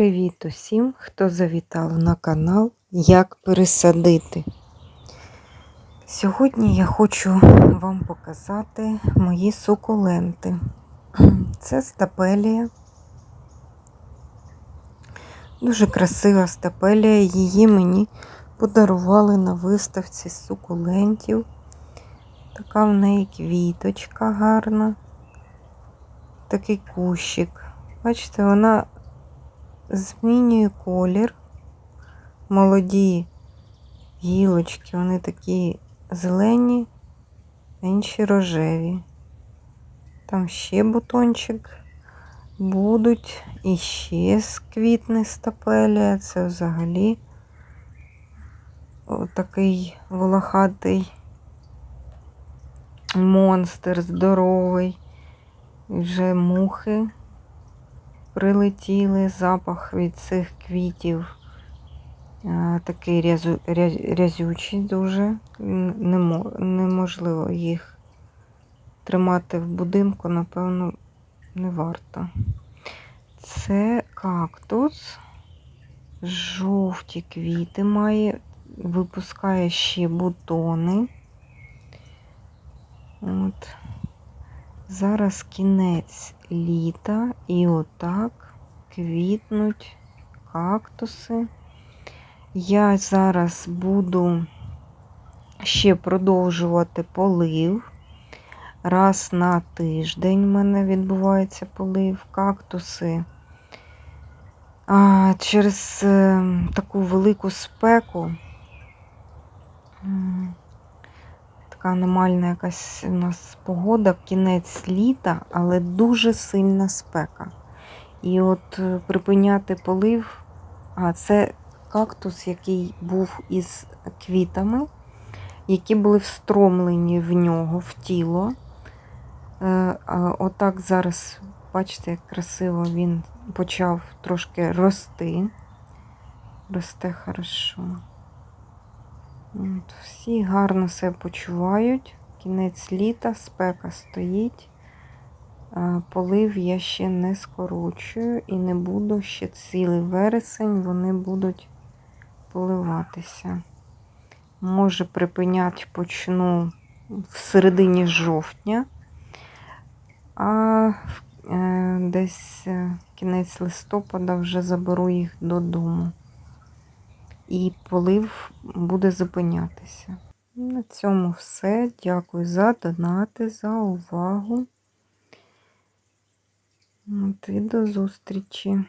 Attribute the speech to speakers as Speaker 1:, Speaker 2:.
Speaker 1: Привіт усім, хто завітав на канал Як пересадити. Сьогодні я хочу вам показати мої сукуленти. Це стапелія. Дуже красива стапелія. Її мені подарували на виставці сукулентів. Така в неї квіточка гарна. Такий кущик. Бачите, вона змінює колір. Молоді гілочки, вони такі зелені, інші рожеві. Там ще бутончик будуть і ще сквітне стапелія. Це взагалі такий волохатий монстр здоровий. Вже мухи прилетіли, запах від цих квітів такий рязу, ряз, рязючий дуже. Неможливо їх тримати в будинку, напевно, не варто. Це кактус, жовті квіти має, випускає ще бутони. От. Зараз кінець літа і отак квітнуть кактуси. Я зараз буду ще продовжувати полив. Раз на тиждень в мене відбувається полив кактуси. А через е, таку велику спеку така аномальна якась у нас погода, кінець літа, але дуже сильна спека. І от е, припиняти полив, а це кактус, який був із квітами, які були встромлені в нього, в тіло. Е, отак зараз, бачите, як красиво він почав трошки рости. Росте хорошо. От, Всі гарно себе почувають. Кінець літа, спека стоїть. Полив я ще не скорочую і не буду ще цілий вересень, вони будуть поливатися. Може, припиняти почну в середині жовтня, а е, десь е, кінець листопада вже заберу їх додому і полив буде зупинятися. На цьому все. Дякую за донати, за увагу. От і до зустрічі!